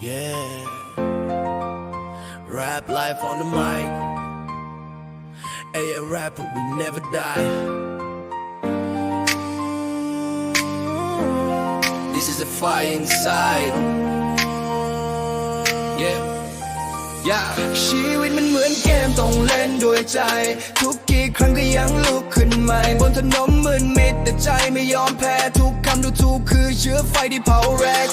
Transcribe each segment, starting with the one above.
Yeah. Rap life on the mic. Hey, a rapper, we never die. This is a fire inside. Yeah. Yeah. ชีวิตมันเหมือนเกมต้องเล่นด้วยใจ ทุกกี่ครั้งก็ยังลุกขึ้นใหม่บนถนนมืดมิดแต่ใจไม่ยอมแพ้ ทุกคำดูถูกคือเชื้อไฟที่เผาแรง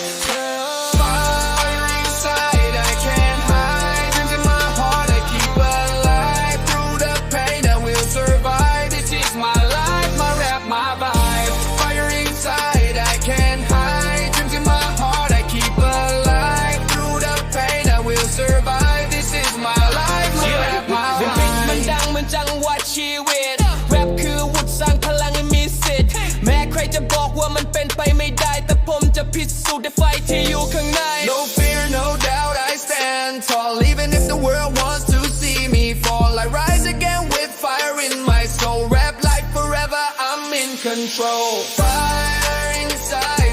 จะบอกว่ามันเป็นไปไม่ได้ แต่ผมจะพิสูจน์ด้วยไฟที่อยู่ข้างใน No fear, no doubt, I stand tall. Even if the world wants to see me fall, I rise again with fire in my soul. Rap like forever, I'm in control. Fire inside,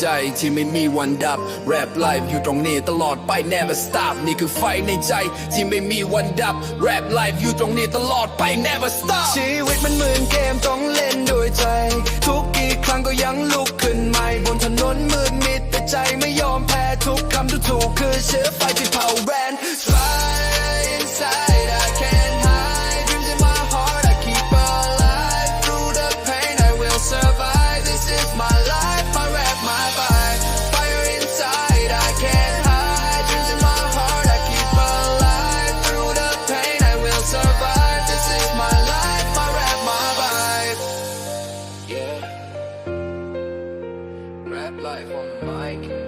ใจที่ไม่มีวันดับ แรปไลฟ์อยู่ตรงนี้ตลอดไป never stop นี่คือไฟในใจที่ไม่มีวันดับ แรปไลฟ์อยู่ตรงนี้ตลอดไป never stop ชีวิตมันเหมือนเกมต้องเล่นด้วยใจ ทุกกี่ครั้งก็ยังลุกขึ้น yeah. Rap life on the mic.